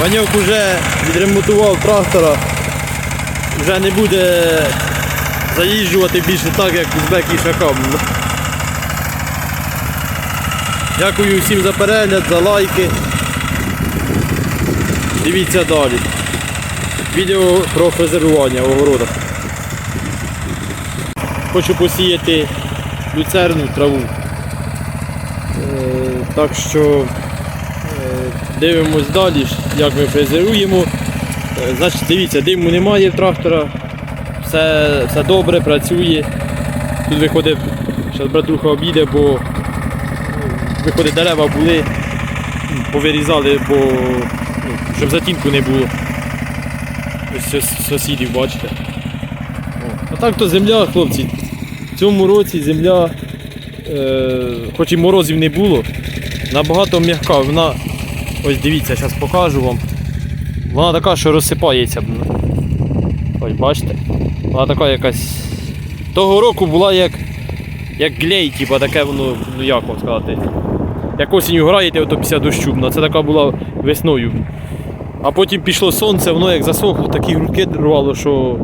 Ваньок вже відремонтував трактора, вже не буде заїжджувати більше так, як узбек і шакам. Дякую всім за перегляд, за лайки. Дивіться далі. Відео про фрезерування в огородах. Хочу посіяти люцерну траву. Е, Так що дивимось далі, як ми фрезеруємо. Е, Значить, дивіться, диму немає в трактора, все, все добре, працює. Тут виходить, зараз братруха обійде, бо ну, виходить дерева були, повирізали, бо ну, щоб затінку не було. Сусідів, бачите. А так то земля, хлопці. В цьому році земля, е, хоч і морозів не було, набагато м'яка. Вона, ось дивіться, зараз покажу вам. Вона така, що розсипається. Ось бачите? Вона така якась. Того року була як, як глей, типа таке воно, ну як вам сказати. Як осінню граєте, ото після дощу. Ну, Це така була весною. А потім пішло сонце, воно як засохло, такі грудки рвало, що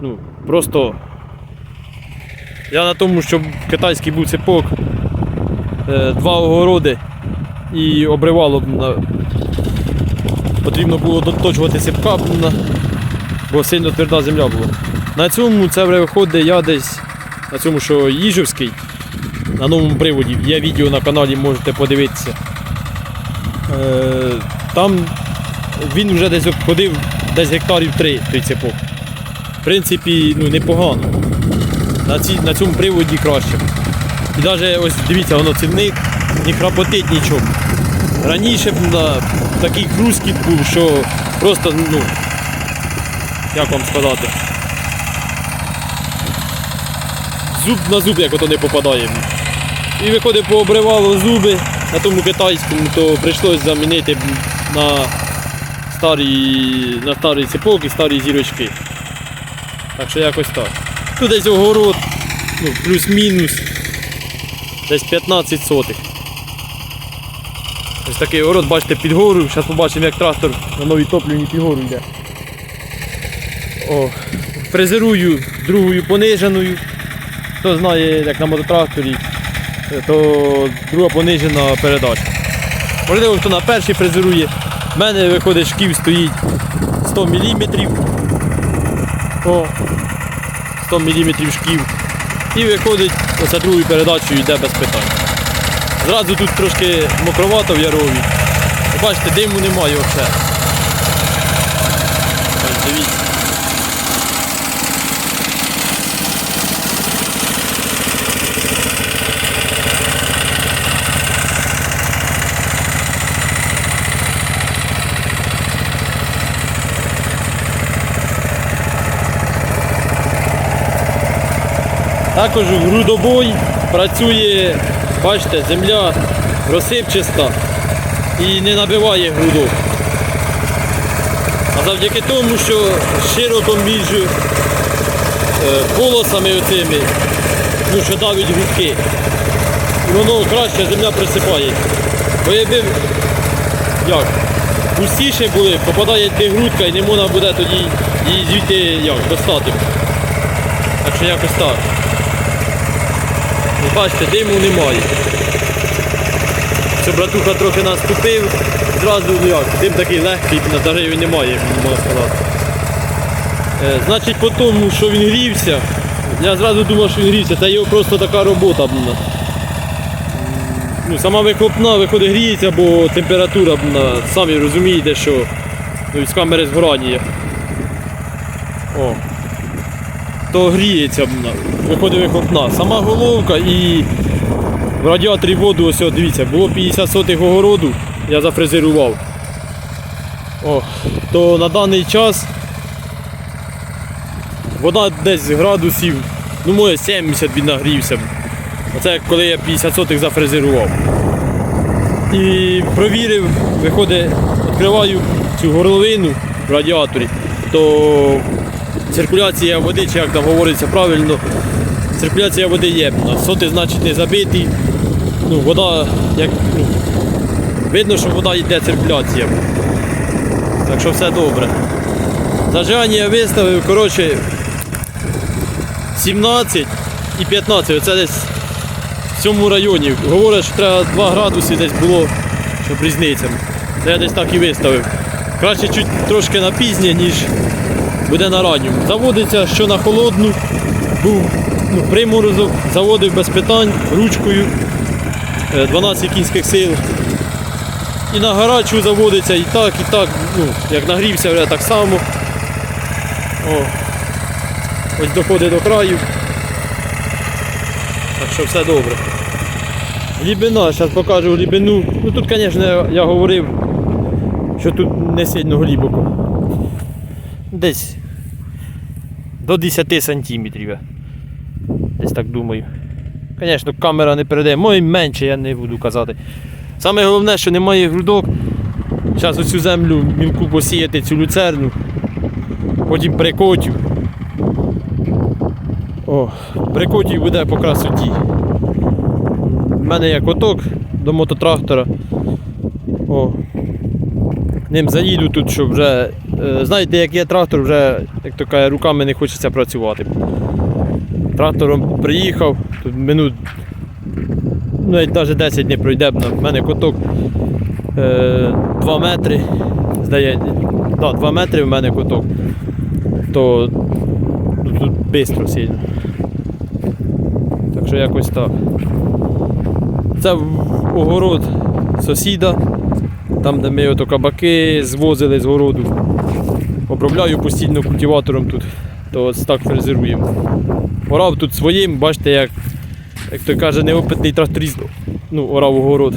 ну, просто. Я на тому, що китайський був цепок, е, два огороди і обривало б на. Потрібно було доточувати цепка, бо сильно тверда земля була. На цьому це виходить я десь, на цьому, що Їжівський, на новому приводі. Є відео на каналі, можете подивитися. Е, там він вже десь обходив десь гектарів 3 той цепок. В принципі, ну, непогано. На, ці, на цьому приводі краще. І навіть ось дивіться, воно цінник, не храпотить нічого. Раніше на такий хрускіт був, що просто, ну, як вам сказати, зуб на зуб, як ото не попадає. І виходить, пообривало зуби на тому китайському, то прийшлось замінити на старі, на старий цепок і старі зірочки. Так що якось так. Тут десь огород, ну, плюс-мінус, десь 15 сотих. Ось такий огород, бачите, під гору. Зараз побачимо, як трактор на новій топлівні під гору йде. О, фрезерую другою пониженою. Хто знає, як на мототракторі, то друга понижена передача. Можливо, хто на першій фрезерує. У мене виходить шків стоїть 100 мм. О, 100 мм шків. І виходить, оце другою передачею йде без питань. Зразу тут трошки мокровато в ярові. Бачите, диму немає взагалі. Також грудобой працює, бачите, земля розсипчаста і не набиває грудок. А завдяки тому, що широко між е, полосами оцими, ну, що давить грудки, і воно краще земля присипає. Бо якби як, густіше були, попадає де грудка і не можна буде тоді її звідти як, достати. Так що якось так. Бачите, диму немає. Що братуха трохи наступив, зразу ну як, дим такий легкий, на дереві немає, можна сказати. Е, значить по тому, що він грівся, я зразу думав, що він грівся, це його просто така робота. Ну, сама вихлопна виходить гріється, бо температура, була, самі розумієте, що ну, з камери згорання. О то гріється, виходить вихлопна. Сама головка і в радіаторі воду, ось дивіться, було 50 сотих огороду, я зафрезерував. О, то на даний час вода десь градусів, ну може 70 він нагрівся. Оце коли я 50 сотих зафрезерував. І провірив, виходить, відкриваю цю горловину в радіаторі, то циркуляція води, чи як там говориться правильно, циркуляція води є. Соти, значить, не забиті. Ну, вода, як, ну, видно, що вода йде циркуляція. Так що все добре. Зажигання виставив, коротше, 17 і 15. Оце десь в цьому районі. Говорять, що треба 2 градуси десь було, щоб різниця. Це я десь так і виставив. Краще чуть трошки на пізнє, ніж буде на ранню. Заводиться, що на холодну, був ну, приморозок, заводив без питань, ручкою, е, 12 кінських сил. І на гарячу заводиться і так, і так. Ну, як нагрівся, вже так само. О, ось доходить до краю. Так що все добре. Глібина, зараз покажу глибину. Ну тут, звісно, я говорив, що тут не сильно глибоко. Десь до 10 сантиметрів. Десь так думаю. Звісно, камера не передає, може менше я не буду казати. Саме головне, що немає грудок. Зараз оцю землю мілку посіяти, цю люцерну, потім прикотю. О, прикотю буде по красоті. У мене є коток до мототрактора. О. Ним заїду тут, щоб вже. Е, Знаєте, як є трактор, вже, як то каже, руками не хочеться працювати. Трактором приїхав, тут минут ну, навіть навіть 10 не пройде, в мене коток е, 2 метри. Здається, да, 2 метри в мене коток. То тут швидко сильно. Так що якось так. Це огород сусіда, там де ми ото кабаки звозили з городу. Обробляю постійно культиватором тут, то ось так фрезеруємо. Орав тут своїм, бачите, як, як той каже, неопитний тракторист ну, орав огород.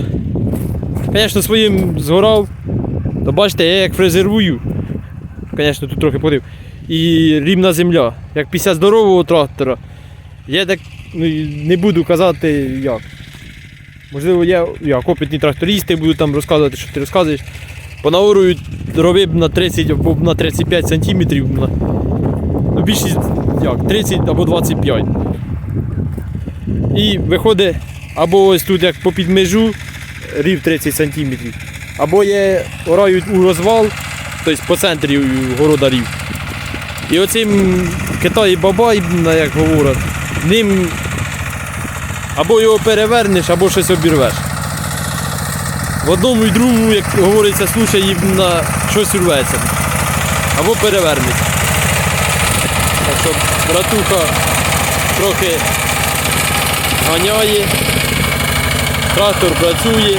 Звісно, своїм згорав, то бачите, я як фрезерую, звісно, тут трохи подив. І рівна земля. Як після здорового трактора. Я так ну, не буду казати як. Можливо, я як опитні трактористи буду там розказувати, що ти розказуєш. Понаорую робив на 30 або на 35 сантиметрів. Ну, більшість як, 30 або 25. І виходить, або ось тут як попід межу рів 30 сантиметрів, або є орають у розвал, тобто по центрі города рів. І оцим Китай бабай, як говорять, ним або його перевернеш, або щось обірвеш. В одному і другому, як говориться, случаї на щось урветься. Або перевернеться. Так що братуха трохи ганяє, трактор працює.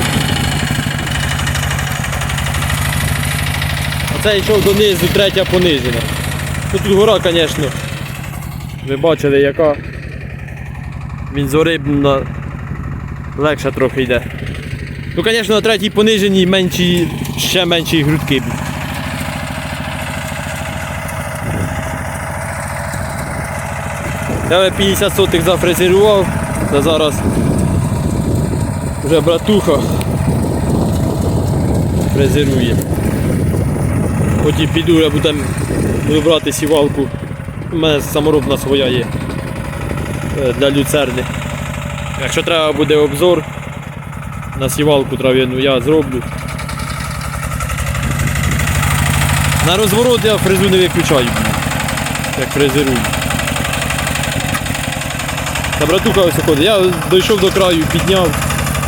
Оце йшов донизу, третя понижена. Ну, тут гора, звісно, ви бачили яка. Він зорибна легше трохи йде. Ну, звісно, на третій пониженій менші, ще менші грудки. Я вже 50 сотих зафрезерував, та зараз вже братуха фрезерує. Потім піду, я буду, буду брати сівалку. У мене саморобна своя є е, для люцерни. Якщо треба буде обзор на сівалку трав'яну, я зроблю. На розворот я фрезу не виключаю, як фрезерую. Та братуха ось ходить. Я дійшов до краю, підняв,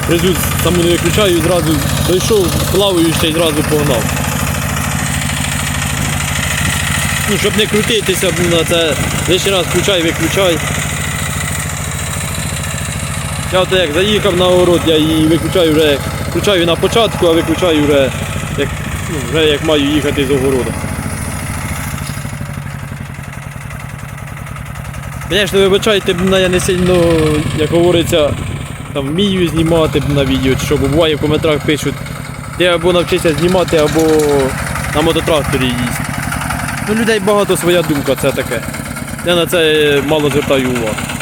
фрезу саму не виключаю, зразу дійшов, плаваю ще й зразу погнав. Ну, щоб не крутитися це, лише раз включай, виключай. Я от як заїхав на город, я її виключаю вже, включаю на початку, а виключаю вже як, ну, вже як маю їхати з огорода. Звісно, вибачайте, б, я не сильно, як говориться, там вмію знімати на відео, що, буває в коментарях пишуть, ти або навчися знімати, або на мототракторі їсть. Ну, людей багато своя думка, це таке. Я на це мало звертаю увагу.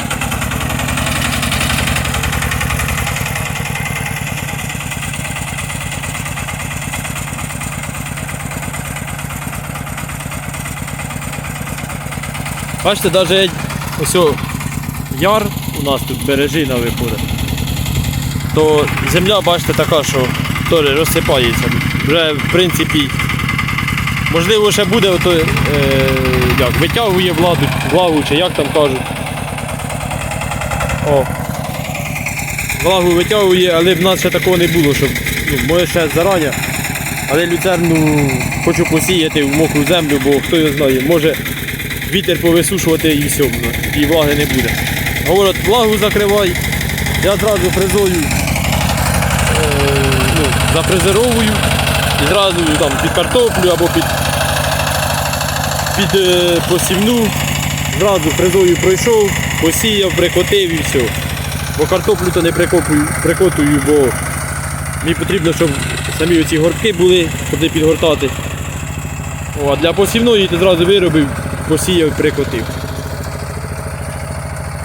Бачите, навіть ось яр у нас тут бережина виходить. То земля, бачите, така, що теж розсипається. Вже в принципі Можливо, ще буде ото, е, як, витягує владу, влагу, чи як там кажуть. О. Влагу витягує, але в нас ще такого не було, щоб ну, може ще зарані. Але люцерну хочу посіяти в мокру землю, бо хто його знає, може вітер повисушувати і все, ну, і влаги не буде. Говорять, влагу закривай, я зразу фрезою е, ну, зафрезеровую і зразу там під картоплю або під, під е, посівну, зразу фрезою пройшов, посіяв, прикотив і все. Бо картоплю то не прикопую, прикотую, бо мені потрібно, щоб самі оці гортки були, куди підгортати. О, а для посівної ти зразу виробив, посіяв, прикотив.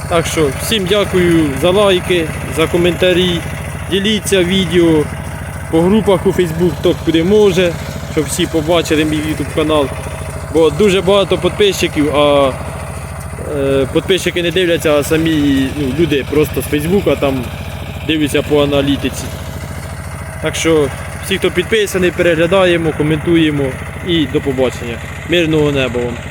Так що всім дякую за лайки, за коментарі. Діліться відео по групах у Facebook, хто куди може, щоб всі побачили мій YouTube канал. Бо дуже багато підписчиків, а е, підписчики не дивляться, а самі ну, люди просто з Фейсбука там дивляться по аналітиці. Так що всі, хто підписаний, переглядаємо, коментуємо і до побачення. Мирного неба вам.